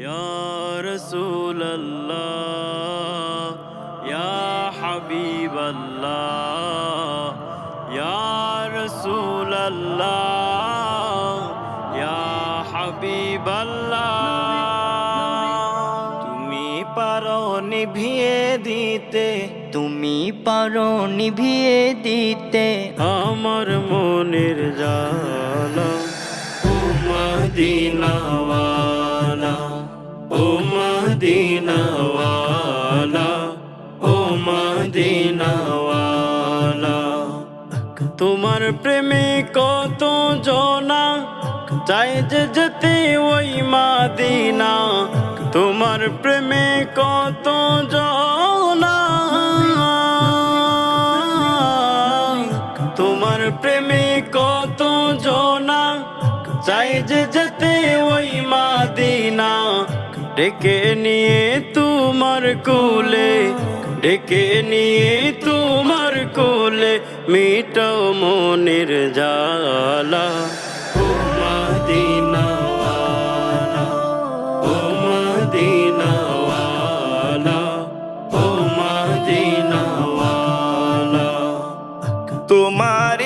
يا رسول الله يا حبيب الله يا رسول الله يا حبيب الله তুমি পারো নিভিয়ে দিতে তুমি পারো নিভিয়ে দিতে আমার মনের জালা ও মদিনাওয়ালা ও মদিনাওয়ালা, ও মদিনাওয়ালা। তোমার প্রেমে কত জনা, চাই যে যেতে ওই মাদিনা। তোমার প্রেমে কত জনা, তোমার প্রেমে কত জনা, চাই যে ডেকে নিয়ে তোমার কোলে ডেকে নিয়ে তোমার কোলে মিটাও মনের জালা তোমার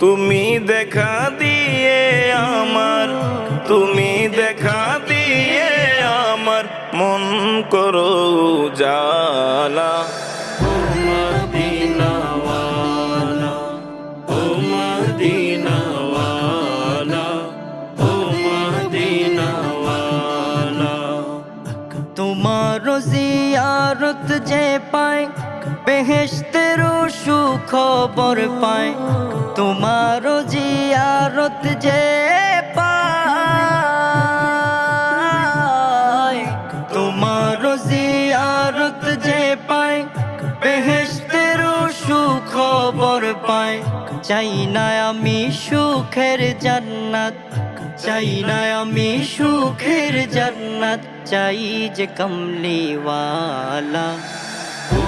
তুমি দেখা দিয়ে আমার তুমি দেখা দিয়ে আমার মন করো জালা তোমার জিয়ারত যে পায় বেহেশতের সুখবর পায় তোমার জিয়ারত যে পায় তোমার জিয়ারত যে পায় বেহেশতের সুখবর পায় চাই না আমি সুখের জান্নাত, চাই না আমি সুখের জান্নাত, চাই যে কমলিওয়ালা। ও